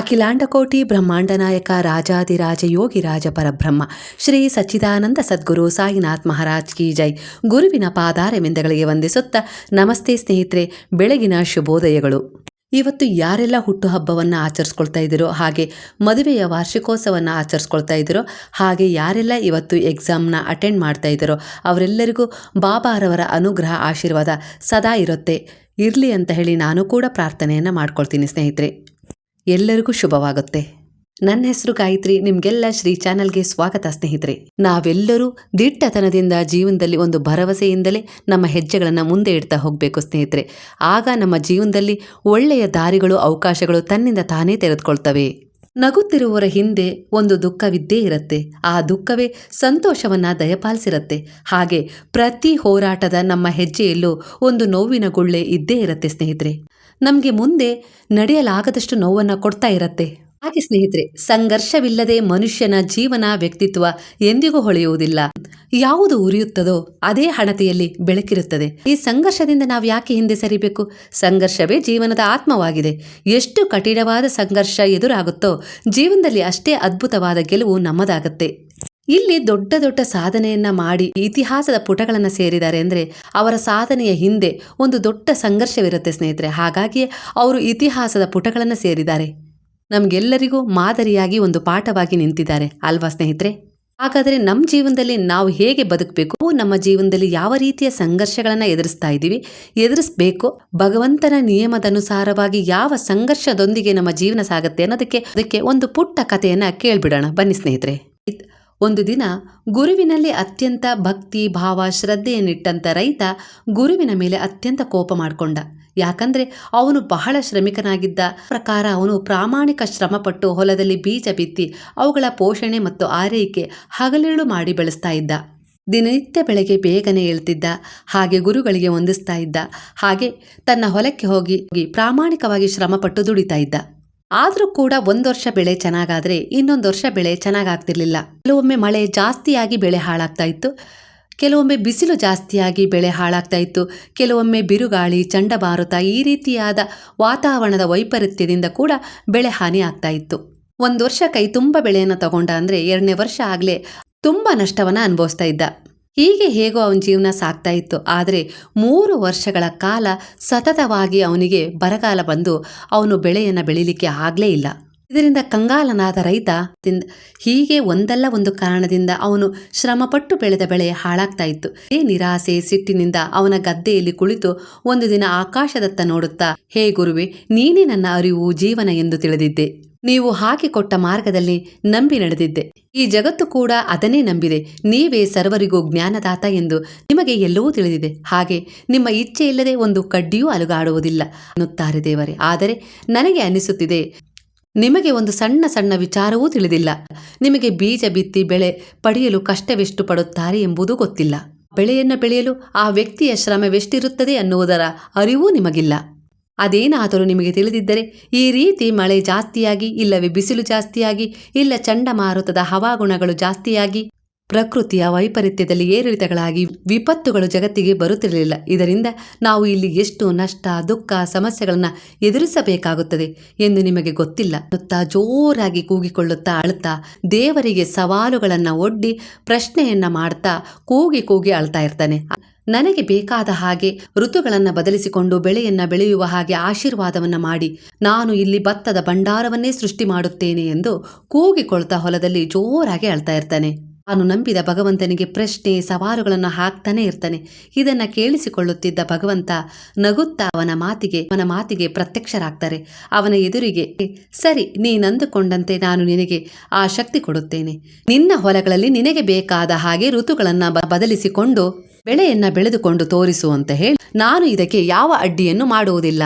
ಅಖಿಲಾಂಡಕೋಟಿ ಬ್ರಹ್ಮಾಂಡ ನಾಯಕ ರಾಜಾದಿರಾಜ ಯೋಗಿ ರಾಜ ಪರಬ್ರಹ್ಮ, ಶ್ರೀ ಸಚ್ಚಿದಾನಂದ ಸದ್ಗುರು ಸಾಯಿನಾಥ್ ಮಹಾರಾಜ್ ಕಿ ಜೈ. ಗುರುವಿನ ಪಾದಾರವಿಂದಗಳಿಗೆ ವಂದಿಸುತ್ತಾ ನಮಸ್ತೆ ಸ್ನೇಹಿತರೆ, ಬೆಳಗಿನ ಶುಭೋದಯಗಳು. ಇವತ್ತು ಯಾರೆಲ್ಲ ಹುಟ್ಟುಹಬ್ಬವನ್ನು ಆಚರಿಸ್ಕೊಳ್ತಾ ಇದ್ದೀರೋ, ಹಾಗೆ ಮದುವೆಯ ವಾರ್ಷಿಕೋತ್ಸವವನ್ನು ಆಚರಿಸ್ಕೊಳ್ತಾ ಇದ್ದೀರೋ, ಹಾಗೆ ಯಾರೆಲ್ಲ ಇವತ್ತು ಎಕ್ಸಾಮ್ನ ಅಟೆಂಡ್ ಮಾಡ್ತಾ ಇದ್ದೀರೋ, ಅವರೆಲ್ಲರಿಗೂ ಬಾಬಾರವರ ಅನುಗ್ರಹ ಆಶೀರ್ವಾದ ಸದಾ ಇರುತ್ತೆ. ಇರಲಿ ಅಂತ ಹೇಳಿ ನಾನು ಕೂಡ ಪ್ರಾರ್ಥನೆಯನ್ನು ಮಾಡ್ಕೊಳ್ತೀನಿ ಸ್ನೇಹಿತರೆ. ಎಲ್ಲರಿಗೂ ಶುಭವಾಗುತ್ತೆ. ನನ್ನ ಹೆಸರು ಗಾಯತ್ರಿ, ನಿಮಗೆಲ್ಲ ಶ್ರೀ ಚಾನಲ್ಗೆ ಸ್ವಾಗತ ಸ್ನೇಹಿತರೆ. ನಾವೆಲ್ಲರೂ ದಿಟ್ಟತನದಿಂದ ಜೀವನದಲ್ಲಿ ಒಂದು ಭರವಸೆಯಿಂದಲೇ ನಮ್ಮ ಹೆಜ್ಜೆಗಳನ್ನು ಮುಂದೆ ಇಡ್ತಾ ಹೋಗಬೇಕು ಸ್ನೇಹಿತರೆ. ಆಗ ನಮ್ಮ ಜೀವನದಲ್ಲಿ ಒಳ್ಳೆಯ ದಾರಿಗಳು, ಅವಕಾಶಗಳು ತನ್ನಿಂದ ತಾನೇ ತೆರೆದುಕೊಳ್ತವೆ. ನಗುತ್ತಿರುವವರ ಹಿಂದೆ ಒಂದು ದುಃಖವಿದ್ದೇ ಇರುತ್ತೆ. ಆ ದುಃಖವೇ ಸಂತೋಷವನ್ನ ದಯಪಾಲಿಸಿರುತ್ತೆ. ಹಾಗೆ ಪ್ರತಿ ಹೋರಾಟದ ನಮ್ಮ ಹೆಜ್ಜೆಯಲ್ಲೂ ಒಂದು ನೋವಿನ ಗುಳ್ಳೆ ಇದ್ದೇ ಇರುತ್ತೆ ಸ್ನೇಹಿತರೆ. ನಮಗೆ ಮುಂದೆ ನಡೆಯಲಾಗದಷ್ಟು ನೋವನ್ನು ಕೊಡ್ತಾ ಇರತ್ತೆ. ಹಾಗೆ ಸ್ನೇಹಿತರೆ, ಸಂಘರ್ಷವಿಲ್ಲದೆ ಮನುಷ್ಯನ ಜೀವನ, ವ್ಯಕ್ತಿತ್ವ ಎಂದಿಗೂ ಹೊಳೆಯುವುದಿಲ್ಲ. ಯಾವುದು ಉರಿಯುತ್ತದೋ ಅದೇ ಹಣತೆಯಲ್ಲಿ ಬೆಳಕಿರುತ್ತದೆ. ಈ ಸಂಘರ್ಷದಿಂದ ನಾವು ಯಾಕೆ ಹಿಂದೆ ಸರಿಬೇಕು? ಸಂಘರ್ಷವೇ ಜೀವನದ ಆತ್ಮವಾಗಿದೆ. ಎಷ್ಟು ಕಠಿಣವಾದ ಸಂಘರ್ಷ ಎದುರಾಗುತ್ತೋ ಜೀವನದಲ್ಲಿ ಅಷ್ಟೇ ಅದ್ಭುತವಾದ ಗೆಲುವು ನಮ್ಮದಾಗತ್ತೆ. ಇಲ್ಲಿ ದೊಡ್ಡ ದೊಡ್ಡ ಸಾಧನೆಯನ್ನ ಮಾಡಿ ಇತಿಹಾಸದ ಪುಟಗಳನ್ನು ಸೇರಿದ್ದಾರೆ ಅಂದರೆ ಅವರ ಸಾಧನೆಯ ಹಿಂದೆ ಒಂದು ದೊಡ್ಡ ಸಂಘರ್ಷವಿರುತ್ತೆ ಸ್ನೇಹಿತರೆ. ಹಾಗಾಗಿ ಅವರು ಇತಿಹಾಸದ ಪುಟಗಳನ್ನು ಸೇರಿದ್ದಾರೆ. ನಮಗೆಲ್ಲರಿಗೂ ಮಾದರಿಯಾಗಿ ಒಂದು ಪಾಠವಾಗಿ ನಿಂತಿದ್ದಾರೆ ಅಲ್ವಾ ಸ್ನೇಹಿತರೆ? ಹಾಗಾದರೆ ನಮ್ಮ ಜೀವನದಲ್ಲಿ ನಾವು ಹೇಗೆ ಬದುಕಬೇಕು? ನಮ್ಮ ಜೀವನದಲ್ಲಿ ಯಾವ ರೀತಿಯ ಸಂಘರ್ಷಗಳನ್ನು ಎದುರಿಸ್ತಾ ಇದ್ದೀವಿ? ಎದುರಿಸಬೇಕು? ಭಗವಂತನ ನಿಯಮದನುಸಾರವಾಗಿ ಯಾವ ಸಂಘರ್ಷದೊಂದಿಗೆ ನಮ್ಮ ಜೀವನ ಸಾಗುತ್ತೆ ಅನ್ನೋದಕ್ಕೆ, ಅದಕ್ಕೆ ಒಂದು ಪುಟ್ಟ ಕಥೆಯನ್ನು ಕೇಳಿಬಿಡೋಣ. ಬನ್ನಿ ಸ್ನೇಹಿತರೆ. ಒಂದು ದಿನ ಗುರುವಿನಲ್ಲಿ ಅತ್ಯಂತ ಭಕ್ತಿ, ಭಾವ ಶ್ರದ್ಧೆಯನ್ನಿಟ್ಟಂಥ ರೈತ ಗುರುವಿನ ಮೇಲೆ ಅತ್ಯಂತ ಕೋಪ ಮಾಡಿಕೊಂಡ. ಯಾಕಂದ್ರೆ ಅವನು ಬಹಳ ಶ್ರಮಿಕನಾಗಿದ್ದ ಪ್ರಕಾರ ಅವನು ಪ್ರಾಮಾಣಿಕ ಶ್ರಮಪಟ್ಟು ಹೊಲದಲ್ಲಿ ಬೀಜ ಬಿತ್ತಿ ಅವುಗಳ ಪೋಷಣೆ ಮತ್ತು ಆರೈಕೆ ಹಗಲಿರುಳು ಮಾಡಿ ಬೆಳೆಸ್ತಾ ಇದ್ದ. ದಿನನಿತ್ಯ ಬೆಳಗ್ಗೆ ಬೇಗನೆ ಏಳ್ತಿದ್ದ, ಹಾಗೆ ಗುರುಗಳಿಗೆ ಹೊಂದಿಸ್ತಾ ಇದ್ದ, ಹಾಗೆ ತನ್ನ ಹೊಲಕ್ಕೆ ಹೋಗಿ ಪ್ರಾಮಾಣಿಕವಾಗಿ ಶ್ರಮಪಟ್ಟು ದುಡಿತಾ ಇದ್ದ. ಆದರೂ ಕೂಡ ಒಂದು ವರ್ಷ ಬೆಳೆ ಚೆನ್ನಾಗಾದ್ರೆ ಇನ್ನೊಂದು ವರ್ಷ ಬೆಳೆ ಚೆನ್ನಾಗಾಗ್ತಿರ್ಲಿಲ್ಲ. ಕೆಲವೊಮ್ಮೆ ಮಳೆ ಜಾಸ್ತಿಯಾಗಿ ಬೆಳೆ ಹಾಳಾಗ್ತಾ ಇತ್ತು. ಕೆಲವೊಮ್ಮೆ ಬಿಸಿಲು ಜಾಸ್ತಿಯಾಗಿ ಬೆಳೆ ಹಾಳಾಗ್ತಾ ಇತ್ತು. ಕೆಲವೊಮ್ಮೆ ಬಿರುಗಾಳಿ, ಚಂಡಮಾರುತ ಈ ರೀತಿಯಾದ ವಾತಾವರಣದ ವೈಪರೀತ್ಯದಿಂದ ಕೂಡ ಬೆಳೆ ಹಾನಿ ಆಗ್ತಾ ಇತ್ತು. ಒಂದು ವರ್ಷ ಕೈ ತುಂಬ ಬೆಳೆಯನ್ನು ತಗೊಂಡ ಅಂದರೆ ಎರಡನೇ ವರ್ಷ ಆಗಲೇ ತುಂಬ ನಷ್ಟವನ್ನು ಅನುಭವಿಸ್ತಾ ಇದ್ದ. ಹೀಗೆ ಹೇಗೋ ಅವನ ಜೀವನ ಸಾಗ್ತಾ ಇತ್ತು. ಆದರೆ ಮೂರು ವರ್ಷಗಳ ಕಾಲ ಸತತವಾಗಿ ಅವನಿಗೆ ಬರಗಾಲ ಬಂದು ಅವನು ಬೆಳೆಯನ್ನು ಬೆಳೀಲಿಕ್ಕೆ ಆಗಲೇ ಇಲ್ಲ. ಇದರಿಂದ ಕಂಗಾಲನಾದ ರೈತ ಹೀಗೆ ಒಂದಲ್ಲ ಒಂದು ಕಾರಣದಿಂದ ಅವನು ಶ್ರಮಪಟ್ಟು ಬೆಳೆದ ಬೆಳೆ ಹಾಳಾಗ್ತಾ ಇತ್ತು. ಹೇ ನಿರಾಸೆ ಸಿಟ್ಟಿನಿಂದ ಅವನ ಗದ್ದೆಯಲ್ಲಿ ಕುಳಿತು ಒಂದು ದಿನ ಆಕಾಶದತ್ತ ನೋಡುತ್ತಾ, ಹೇ ಗುರುವೆ, ನೀನೇ ನನ್ನ ಅರಿವು, ಜೀವನ ಎಂದು ತಿಳಿದಿದ್ದೆ. ನೀವು ಹಾಕಿಕೊಟ್ಟ ಮಾರ್ಗದಲ್ಲಿ ನಂಬಿ ನಡೆದಿದ್ದೆ. ಈ ಜಗತ್ತು ಕೂಡ ಅದನ್ನೇ ನಂಬಿದೆ. ನೀವೇ ಸರ್ವರಿಗೂ ಜ್ಞಾನದಾತ ಎಂದು ನಿಮಗೆ ಎಲ್ಲವೂ ತಿಳಿದಿದೆ. ಹಾಗೆ ನಿಮ್ಮ ಇಚ್ಛೆ ಇಲ್ಲದೆ ಒಂದು ಕಡ್ಡಿಯೂ ಅಲುಗಾಡುವುದಿಲ್ಲ ಅನ್ನುತ್ತಾರೆ ದೇವರೇ. ಆದರೆ ನನಗೆ ಅನಿಸುತ್ತಿದೆ, ನಿಮಗೆ ಒಂದು ಸಣ್ಣ ಸಣ್ಣ ವಿಚಾರವೂ ತಿಳಿದಿಲ್ಲ. ನಿಮಗೆ ಬೀಜ ಬಿತ್ತಿ ಬೆಳೆ ಪಡೆಯಲು ಕಷ್ಟವೆಷ್ಟು ಪಡುತ್ತಾರೆ ಎಂಬುದೂ ಗೊತ್ತಿಲ್ಲ. ಬೆಳೆಯನ್ನು ಬೆಳೆಯಲು ಆ ವ್ಯಕ್ತಿಯ ಶ್ರಮವೆಷ್ಟಿರುತ್ತದೆ ಅನ್ನುವುದರ ಅರಿವೂ ನಿಮಗಿಲ್ಲ. ಅದೇನಾದರೂ ನಿಮಗೆ ತಿಳಿದಿದ್ದರೆ ಈ ರೀತಿ ಮಳೆ ಜಾಸ್ತಿಯಾಗಿ ಇಲ್ಲವೇ ಬಿಸಿಲು ಜಾಸ್ತಿಯಾಗಿ ಇಲ್ಲ ಚಂಡಮಾರುತದ ಹವಾಗುಣಗಳು ಜಾಸ್ತಿಯಾಗಿ ಪ್ರಕೃತಿಯ ವೈಪರೀತ್ಯದಲ್ಲಿ ಏರಿಳಿತಗಳಾಗಿ ವಿಪತ್ತುಗಳು ಜಗತ್ತಿಗೆ ಬರುತ್ತಿರಲಿಲ್ಲ. ಇದರಿಂದ ನಾವು ಇಲ್ಲಿ ಎಷ್ಟು ನಷ್ಟ, ದುಃಖ, ಸಮಸ್ಯೆಗಳನ್ನು ಎದುರಿಸಬೇಕಾಗುತ್ತದೆ ಎಂದು ನಿಮಗೆ ಗೊತ್ತಿಲ್ಲ. ಅನ್ನುತ್ತಾ ಜೋರಾಗಿ ಕೂಗಿಕೊಳ್ಳುತ್ತಾ ಅಳುತ್ತಾ ದೇವರಿಗೆ ಸವಾಲುಗಳನ್ನು ಒಡ್ಡಿ ಪ್ರಶ್ನೆಯನ್ನ ಮಾಡ್ತಾ ಕೂಗಿ ಕೂಗಿ ಅಳ್ತಾ ಇರ್ತಾನೆ. ನನಗೆ ಬೇಕಾದ ಹಾಗೆ ಋತುಗಳನ್ನು ಬದಲಿಸಿಕೊಂಡು ಬೆಳೆಯನ್ನ ಬೆಳೆಯುವ ಹಾಗೆ ಆಶೀರ್ವಾದವನ್ನ ಮಾಡಿ. ನಾನು ಇಲ್ಲಿ ಭತ್ತದ ಭಂಡಾರವನ್ನೇ ಸೃಷ್ಟಿ ಮಾಡುತ್ತೇನೆ ಎಂದು ಕೂಗಿಕೊಳ್ತಾ ಹೊಲದಲ್ಲಿ ಜೋರಾಗಿ ಅಳ್ತಾ ಇರ್ತಾನೆ. ನಾನು ನಂಬಿದ ಭಗವಂತನಿಗೆ ಪ್ರಶ್ನೆ, ಸವಾಲುಗಳನ್ನು ಹಾಕ್ತಾನೆ ಇರ್ತಾನೆ. ಇದನ್ನು ಕೇಳಿಸಿಕೊಳ್ಳುತ್ತಿದ್ದ ಭಗವಂತ ನಗುತ್ತಾ ಅವನ ಮಾತಿಗೆ ಅವನ ಮಾತಿಗೆ ಪ್ರತ್ಯಕ್ಷರಾಗ್ತಾರೆ. ಅವನ ಎದುರಿಗೆ, ಸರಿ ನೀನಂದುಕೊಂಡಂತೆ ನಾನು ನಿನಗೆ ಆ ಶಕ್ತಿ ಕೊಡುತ್ತೇನೆ. ನಿನ್ನ ಹೊಲಗಳಲ್ಲಿ ನಿನಗೆ ಬೇಕಾದ ಹಾಗೆ ಋತುಗಳನ್ನು ಬದಲಿಸಿಕೊಂಡು ಬೆಳೆಯನ್ನ ಬೆಳೆದುಕೊಂಡು ತೋರಿಸು ಹೇಳಿ, ನಾನು ಇದಕ್ಕೆ ಯಾವ ಅಡ್ಡಿಯನ್ನು ಮಾಡುವುದಿಲ್ಲ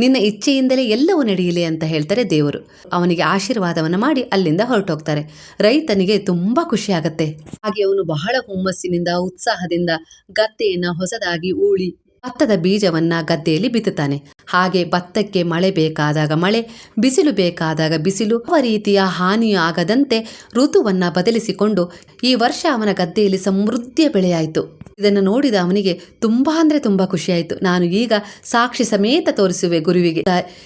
ನಿನ್ನ ಇಚ್ಛೆಯಿಂದಲೇ ಎಲ್ಲವೂ ನಡೆಯಲಿ ಅಂತ ಹೇಳ್ತಾರೆ ದೇವರು. ಅವನಿಗೆ ಆಶೀರ್ವಾದವನ್ನು ಮಾಡಿ ಅಲ್ಲಿಂದ ಹೊರಟೋಗ್ತಾರೆ. ರೈತನಿಗೆ ತುಂಬಾ ಖುಷಿ ಆಗತ್ತೆ. ಹಾಗೆ ಅವನು ಬಹಳ ಹುಮ್ಮಸ್ಸಿನಿಂದ, ಉತ್ಸಾಹದಿಂದ ಗದ್ದೆಯನ್ನ ಹೊಸದಾಗಿ ಊಳಿ ಭತ್ತದ ಬೀಜವನ್ನ ಗದ್ದೆಯಲ್ಲಿ ಬಿತ್ತುತ್ತಾನೆ. ಹಾಗೆ ಭತ್ತಕ್ಕೆ ಮಳೆ ಬೇಕಾದಾಗ ಮಳೆ, ಬಿಸಿಲು ಬೇಕಾದಾಗ ಬಿಸಿಲು, ಯಾವ ರೀತಿಯ ಹಾನಿಯೂ ಆಗದಂತೆ ಋತುವನ್ನ ಬದಲಿಸಿಕೊಂಡು ಈ ವರ್ಷ ಅವನ ಗದ್ದೆಯಲ್ಲಿ ಸಮೃದ್ಧಿಯ ಬೆಳೆಯಾಯಿತು. ಇದನ್ನು ನೋಡಿದ ಅವನಿಗೆ ತುಂಬಾ ಅಂದ್ರೆ ತುಂಬಾ ಖುಷಿಯಾಯಿತು. ನಾನು ಈಗ ಸಾಕ್ಷಿ ಸಮೇತ ತೋರಿಸುವೆ ಗುರುವಿಗೆ.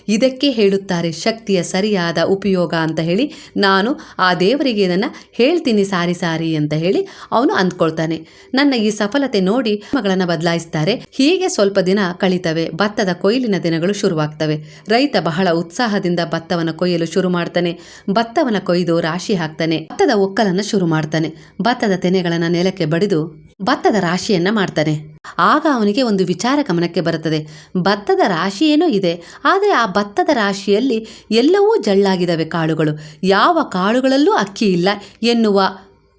ಇದಕ್ಕೆ ಹೇಳುತ್ತಾರೆ, ಶಕ್ತಿಯ ಸರಿಯಾದ ಉಪಯೋಗ ಅಂತ ಹೇಳಿ, ನಾನು ಆ ದೇವರಿಗೆ ಇದನ್ನು ಹೇಳ್ತೀನಿ, ಸಾರಿ ಸಾರಿ ಅಂತ ಹೇಳಿ ಅವನು ಅಂದ್ಕೊಳ್ತಾನೆ. ನನ್ನ ಈ ಸಫಲತೆ ನೋಡಿ ಮಗಳನ್ನು ಬದಲಾಯಿಸ್ತಾರೆ. ಹೀಗೆ ಸ್ವಲ್ಪ ದಿನ ಕಳಿತವೆ. ಭತ್ತದ ಕೊಯ್ಲಿನ ದಿನಗಳು ಶುರುವಾಗ್ತವೆ. ರೈತ ಬಹಳ ಉತ್ಸಾಹದಿಂದ ಭತ್ತವನ್ನು ಕೊಯ್ಯಲು ಶುರು ಮಾಡ್ತಾನೆ. ಭತ್ತವನ್ನು ಕೊಯ್ದು ರಾಶಿ ಹಾಕ್ತಾನೆ. ಭತ್ತದ ಒಕ್ಕಲನ್ನು ಶುರು ಮಾಡ್ತಾನೆ. ಭತ್ತದ ತೆನೆಗಳನ್ನು ನೆಲಕ್ಕೆ ಬಡಿದು ಭತ್ತದ ರಾಶಿಯನ್ನ ಮಾಡ್ತಾನೆ. ಆಗ ಅವನಿಗೆ ಒಂದು ವಿಚಾರ ಗಮನಕ್ಕೆ ಬರುತ್ತದೆ. ಭತ್ತದ ರಾಶಿ ಏನೋ ಇದೆ. ಆದರೆ ಆ ಭತ್ತದ ರಾಶಿಯಲ್ಲಿ ಎಲ್ಲವೂ ಜಳ್ಳಾಗಿದ್ದಾವೆ ಕಾಳುಗಳು. ಯಾವ ಕಾಳುಗಳಲ್ಲೂ ಅಕ್ಕಿ ಇಲ್ಲ ಎನ್ನುವ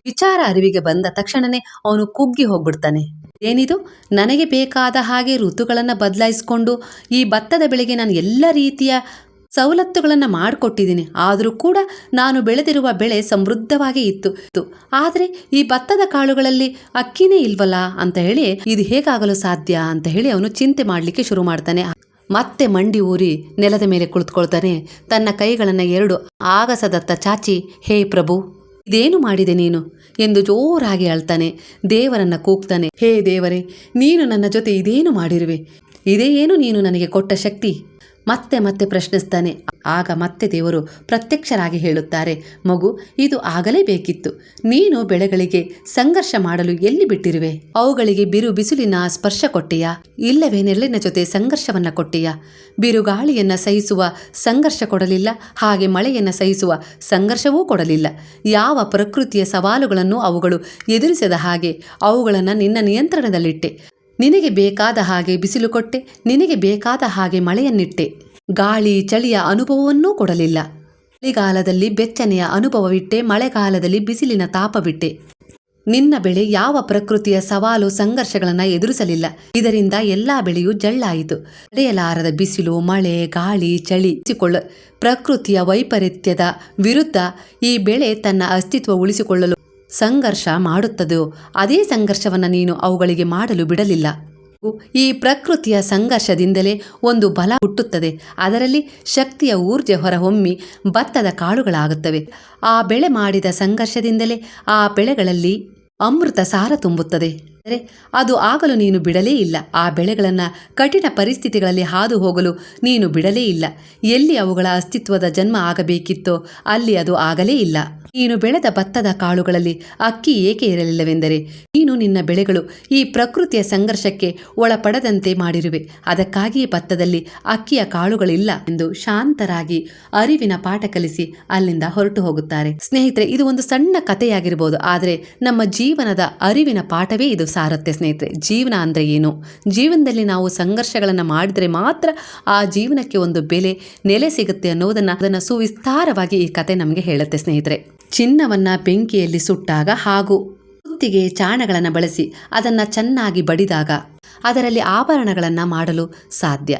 ವಿಚಾರ ಅರಿವಿಗೆ ಬಂದ ತಕ್ಷಣನೇ ಅವನು ಕುಗ್ಗಿ ಹೋಗ್ಬಿಡ್ತಾನೆ. ಏನಿದು? ನನಗೆ ಬೇಕಾದ ಹಾಗೆ ಋತುಗಳನ್ನು ಬದಲಾಯಿಸಿಕೊಂಡು ಈ ಭತ್ತದ ಬೆಳೆಗೆ ನಾನು ಎಲ್ಲ ರೀತಿಯ ಸವಲತ್ತುಗಳನ್ನು ಮಾಡಿಕೊಟ್ಟಿದ್ದೀನಿ. ಆದರೂ ಕೂಡ ನಾನು ಬೆಳೆದಿರುವ ಬೆಳೆ ಸಮೃದ್ಧವಾಗಿ ಇತ್ತು. ಆದರೆ ಈ ಭತ್ತದ ಕಾಳುಗಳಲ್ಲಿ ಅಕ್ಕಿನೇ ಇಲ್ವಲ್ಲ ಅಂತ ಹೇಳಿ ಇದು ಹೇಗಾಗಲು ಸಾಧ್ಯ ಅಂತ ಹೇಳಿ ಅವನು ಚಿಂತೆ ಮಾಡಲಿಕ್ಕೆ ಶುರು ಮಾಡ್ತಾನೆ. ಮತ್ತೆ ಮಂಡಿ ಊರಿ ನೆಲದ ಮೇಲೆ ಕುಳಿತುಕೊಳ್ತಾನೆ. ತನ್ನ ಕೈಗಳನ್ನು ಎರಡು ಆಗಸದತ್ತ ಚಾಚಿ, ಹೇ ಪ್ರಭು, ಇದೇನು ಮಾಡಿದೆ ನೀನು? ಎಂದು ಜೋರಾಗಿ ಅಳ್ತಾನೆ. ದೇವರನ್ನ ಕೂಗ್ತಾನೆ. ಹೇ ದೇವರೇ, ನೀನು ನನ್ನ ಜೊತೆ ಇದೇನು ಮಾಡಿರುವೆ? ಇದೇ ಏನು ನೀನು ನನಗೆ ಕೊಟ್ಟ ಶಕ್ತಿ? ಮತ್ತೆ ಮತ್ತೆ ಪ್ರಶ್ನಿಸ್ತಾನೆ. ಆಗ ಮತ್ತೆ ದೇವರು ಪ್ರತ್ಯಕ್ಷರಾಗಿ ಹೇಳುತ್ತಾರೆ, ಮಗು, ಇದು ಆಗಲೇಬೇಕಿತ್ತು ನೀನು ಬೆಳೆಗಳಿಗೆ ಸಂಘರ್ಷ ಮಾಡಲು ಎಲ್ಲಿ ಬಿಟ್ಟಿರುವೆ? ಅವುಗಳಿಗೆ ಬಿರು ಬಿಸಿಲಿನ ಸ್ಪರ್ಶ ಕೊಟ್ಟೆಯ? ಇಲ್ಲವೇ ನೆರಳಿನ ಜೊತೆ ಸಂಘರ್ಷವನ್ನ ಕೊಟ್ಟೆಯಾ? ಬಿರುಗಾಳಿಯನ್ನ ಸಹಿಸುವ ಸಂಘರ್ಷ ಕೊಡಲಿಲ್ಲ, ಹಾಗೆ ಮಳೆಯನ್ನ ಸಹಿಸುವ ಸಂಘರ್ಷವೂ ಕೊಡಲಿಲ್ಲ. ಯಾವ ಪ್ರಕೃತಿಯ ಸವಾಲುಗಳನ್ನು ಅವುಗಳು ಎದುರಿಸದ ಹಾಗೆ ಅವುಗಳನ್ನು ನಿನ್ನ ನಿಯಂತ್ರಣದಲ್ಲಿಟ್ಟೆ. ನಿನಗೆ ಬೇಕಾದ ಹಾಗೆ ಬಿಸಿಲು ಕೊಟ್ಟೆ, ನಿನಗೆ ಬೇಕಾದ ಹಾಗೆ ಮಳೆಯನ್ನಿಟ್ಟೆ. ಗಾಳಿ ಚಳಿಯ ಅನುಭವವನ್ನೂ ಕೊಡಲಿಲ್ಲ. ಚಳಿಗಾಲದಲ್ಲಿ ಬೆಚ್ಚನೆಯ ಅನುಭವವಿಟ್ಟೆ, ಮಳೆಗಾಲದಲ್ಲಿ ಬಿಸಿಲಿನ ತಾಪವಿಟ್ಟೆ. ನಿನ್ನ ಬೆಳೆ ಯಾವ ಪ್ರಕೃತಿಯ ಸವಾಲು ಸಂಘರ್ಷಗಳನ್ನು ಎದುರಿಸಲಿಲ್ಲ. ಇದರಿಂದ ಎಲ್ಲಾ ಬೆಳೆಯೂ ಜಳ್ಳಾಯಿತು. ತಡೆಯಲಾರದ ಬಿಸಿಲು, ಮಳೆ, ಗಾಳಿ, ಚಳಿ ಪ್ರಕೃತಿಯ ವೈಪರೀತ್ಯದ ವಿರುದ್ಧ ಈ ಬೆಳೆ ತನ್ನ ಅಸ್ತಿತ್ವ ಉಳಿಸಿಕೊಳ್ಳಲು ಸಂಘರ್ಷ ಮಾಡುತ್ತದೋ, ಅದೇ ಸಂಘರ್ಷವನ್ನು ನೀನು ಅವುಗಳಿಗೆ ಮಾಡಲು ಬಿಡಲಿಲ್ಲ. ಈ ಪ್ರಕೃತಿಯ ಸಂಘರ್ಷದಿಂದಲೇ ಒಂದು ಬಲ ಹುಟ್ಟುತ್ತದೆ. ಅದರಲ್ಲಿ ಶಕ್ತಿಯ ಊರ್ಜೆ ಹೊರಹೊಮ್ಮಿ ಭತ್ತದ ಕಾಳುಗಳಾಗುತ್ತವೆ. ಆ ಬೆಳೆ ಮಾಡಿದ ಸಂಘರ್ಷದಿಂದಲೇ ಆ ಬೆಳೆಗಳಲ್ಲಿ ಅಮೃತ ಸಾರ ತುಂಬುತ್ತದೆ. ಅಂದರೆ ಅದು ಆಗಲು ನೀನು ಬಿಡಲೇ ಇಲ್ಲ. ಆ ಬೆಳೆಗಳನ್ನು ಕಠಿಣ ಪರಿಸ್ಥಿತಿಗಳಲ್ಲಿ ಹಾದು ಹೋಗಲು ನೀನು ಬಿಡಲೇ ಇಲ್ಲ. ಎಲ್ಲಿ ಅವುಗಳ ಅಸ್ತಿತ್ವದ ಜನ್ಮ ಆಗಬೇಕಿತ್ತೋ ಅಲ್ಲಿ ಅದು ಆಗಲೇ ಇಲ್ಲ. ನೀನು ಬೆಳೆದ ಭತ್ತದ ಕಾಳುಗಳಲ್ಲಿ ಅಕ್ಕಿ ಏಕೆ ಇರಲಿಲ್ಲವೆಂದರೆ, ನೀನು ನಿನ್ನ ಬೆಳೆಗಳು ಈ ಪ್ರಕೃತಿಯ ಸಂಘರ್ಷಕ್ಕೆ ಒಳಪಡದಂತೆ ಮಾಡಿರುವೆ. ಅದಕ್ಕಾಗಿಯೇ ಭತ್ತದಲ್ಲಿ ಅಕ್ಕಿಯ ಕಾಳುಗಳಿಲ್ಲ ಎಂದು ಶಾಂತರಾಗಿ ಅರಿವಿನ ಪಾಠ ಕಲಿಸಿ ಅಲ್ಲಿಂದ ಹೊರಟು ಹೋಗುತ್ತಾರೆ. ಸ್ನೇಹಿತರೆ, ಇದು ಒಂದು ಸಣ್ಣ ಕಥೆಯಾಗಿರಬಹುದು ಆದರೆ ನಮ್ಮ ಜೀವನದ ಅರಿವಿನ ಪಾಠವೇ ಇದು. ಸಾರುತ್ತೆ ಸ್ನೇಹಿತರೆ, ಜೀವನ ಅಂದರೆ ಏನು? ಜೀವನದಲ್ಲಿ ನಾವು ಸಂಘರ್ಷಗಳನ್ನು ಮಾಡಿದರೆ ಮಾತ್ರ ಆ ಜೀವನಕ್ಕೆ ಒಂದು ಬೆಲೆ ನೆಲೆ ಸಿಗುತ್ತೆ ಅನ್ನೋದನ್ನು ಅದನ್ನು ಸುವಿಸ್ತಾರವಾಗಿ ಈ ಕತೆ ನಮಗೆ ಹೇಳುತ್ತೆ ಸ್ನೇಹಿತರೆ. ಚಿನ್ನವನ್ನು ಬೆಂಕಿಯಲ್ಲಿ ಸುಟ್ಟಾಗ ಹಾಗೂ ಸುತ್ತಿಗೆ ಚಾಣಗಳನ್ನು ಬಳಸಿ ಅದನ್ನು ಚೆನ್ನಾಗಿ ಬಡಿದಾಗ ಅದರಲ್ಲಿ ಆಭರಣಗಳನ್ನು ಮಾಡಲು ಸಾಧ್ಯ.